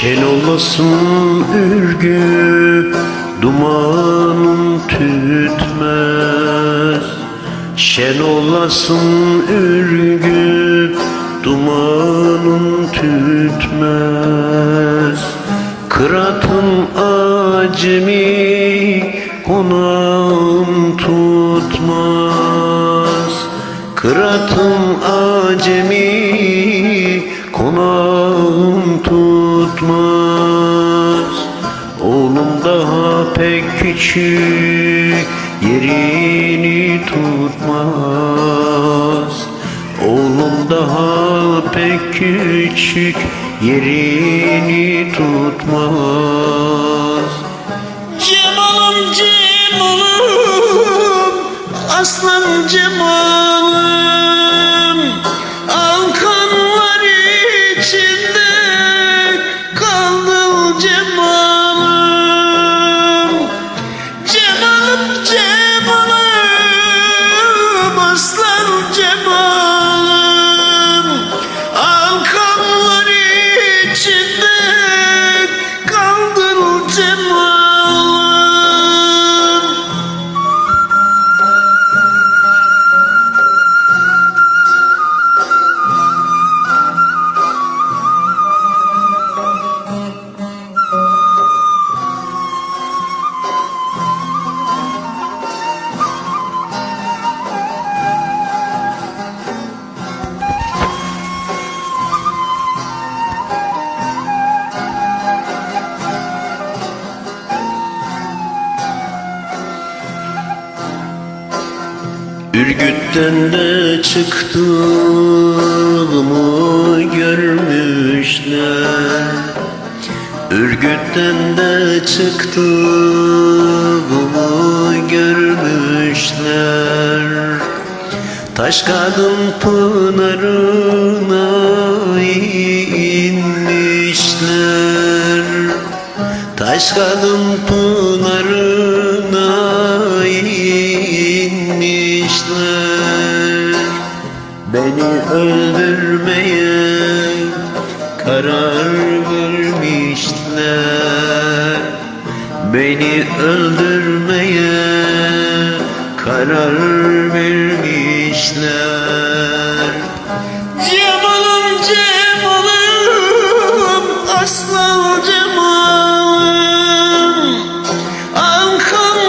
Şen olasın ürgüp dumanın tütmez. Şen olasın ürgüp dumanın tütmez. Kıratın acemi konağın tutmaz. Kıratın acemi küçük yerini tutmaz. Oğlum daha pek küçük yerini tutmaz. Cemal'ım Cemal'ım Aslan Cemal'ım Ürgüpten de çıktığımı görmüşler. Ürgüpten de çıktığımı görmüşler. Taş kadın pınarına inmişler. Taş kadın pınarına inmişler seni öldürmeye karar vermişler. Beni öldürmeye karar vermişler. Cemalım Cemalım aslan Cemalım Ankara